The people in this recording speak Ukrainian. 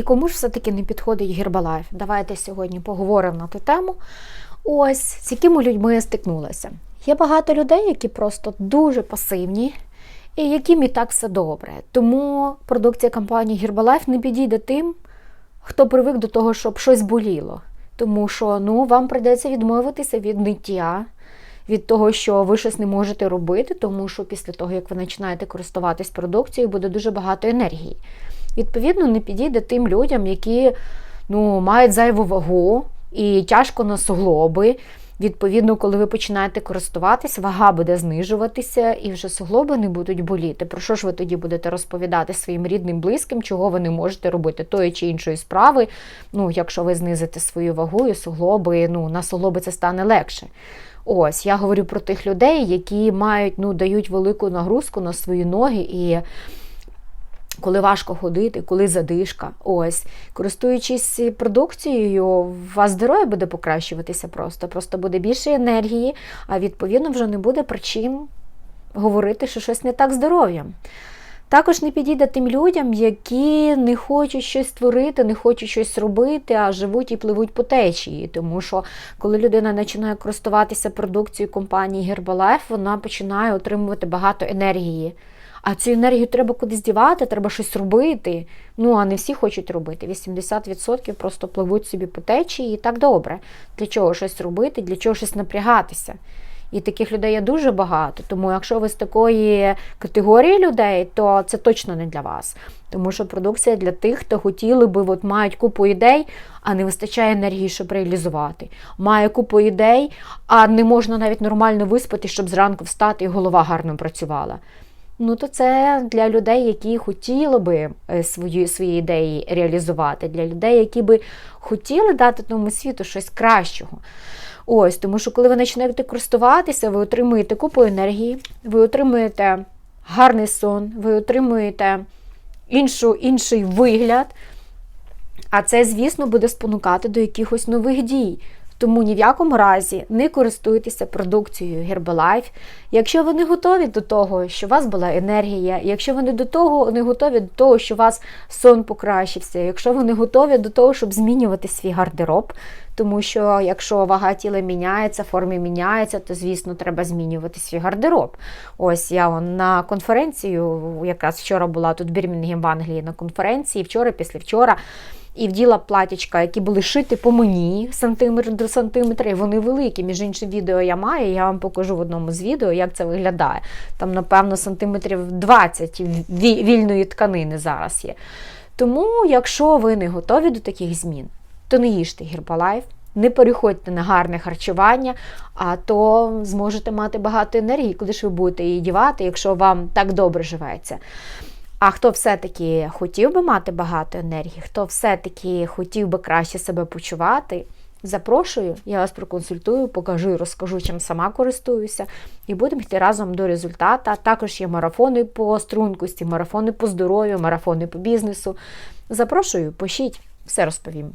І кому ж все-таки не підходить Гербалайф? Давайте сьогодні поговоримо на ту тему. Ось з якими людьми я стикнулася. Є багато людей, які просто дуже пасивні, і яким і так все добре. Тому продукція компанії Herbalife не підійде тим, хто привик до того, щоб щось боліло. Тому що ну, вам прийдеться відмовитися від ниття, від того, що ви щось не можете робити, тому що після того, як ви починаєте користуватись продукцією, буде дуже багато енергії. Відповідно, не підійде тим людям, які ну, мають зайву вагу і тяжко на суглоби. Відповідно, коли ви починаєте користуватись, вага буде знижуватися і вже суглоби не будуть боліти. Про що ж ви тоді будете розповідати своїм рідним, близьким, чого ви не можете робити тої чи іншої справи? Ну, якщо ви знизите свою вагу і суглоби, ну на суглоби це стане легше. Ось я говорю про тих людей, які мають, ну, дають велику нагрузку на свої ноги і. Коли важко ходити, коли задишка, ось користуючись продукцією, у вас здоров'я буде покращуватися просто. Просто буде більше енергії, а відповідно вже не буде причин говорити, що щось не так здоров'ям. Також не підійде тим людям, які не хочуть щось створити, не хочуть щось робити, а живуть і пливуть по течії. Тому що коли людина починає користуватися продукцією компанії Herbalife, вона починає отримувати багато енергії. А цю енергію треба кудись дівати, треба щось робити. Ну, а не всі хочуть робити. 80% просто пливуть собі по течії і так добре. Для чого щось робити, для чого щось напрягатися. І таких людей є дуже багато. Тому якщо ви з такої категорії людей, то це точно не для вас. Тому що продукція для тих, хто хотіли би, от мають купу ідей, а не вистачає енергії, щоб реалізувати. Має купу ідей, а не можна навіть нормально виспати, щоб зранку встати і голова гарно працювала. Ну, то це для людей, які хотіли би свої свої ідеї реалізувати, для людей, які би хотіли дати тому світу щось кращого. Ось, тому що коли ви починаєте користуватися, ви отримуєте купу енергії, ви отримуєте гарний сон, ви отримуєте іншу, інший вигляд. А це, звісно, буде спонукати до якихось нових дій. Тому ні в якому разі не користуйтеся продукцією Herbalife. Якщо ви не готові до того, що у вас була енергія, якщо ви не до того, не готові до того, що у вас сон покращився, якщо ви не готові до того, щоб змінювати свій гардероб, тому що якщо вага тіла міняється, форми міняється, то, звісно, треба змінювати свій гардероб. Ось я вон, на конференцію, якраз вчора була тут в Бірмінгем в Англії на конференції, вчора, післявчора і вділа платічка, які були шиті по мені сантиметр до сантиметра, і вони великі. Між іншим, відео я маю, я вам покажу в одному з відео, як це виглядає. Там, напевно, сантиметрів 20 вільної тканини зараз є. Тому, якщо ви не готові до таких змін, то не їжте гербалайф. Не переходьте на гарне харчування, а то зможете мати багато енергії, куди ж ви будете її дівати, якщо вам так добре живеться. А хто все-таки хотів би мати багато енергії, хто все-таки хотів би краще себе почувати, запрошую, я вас проконсультую, покажу і розкажу, чим сама користуюся, і будемо йти разом до результату. Також є марафони по стрункості, марафони по здоров'ю, марафони по бізнесу. Запрошую, пишіть, все розповім.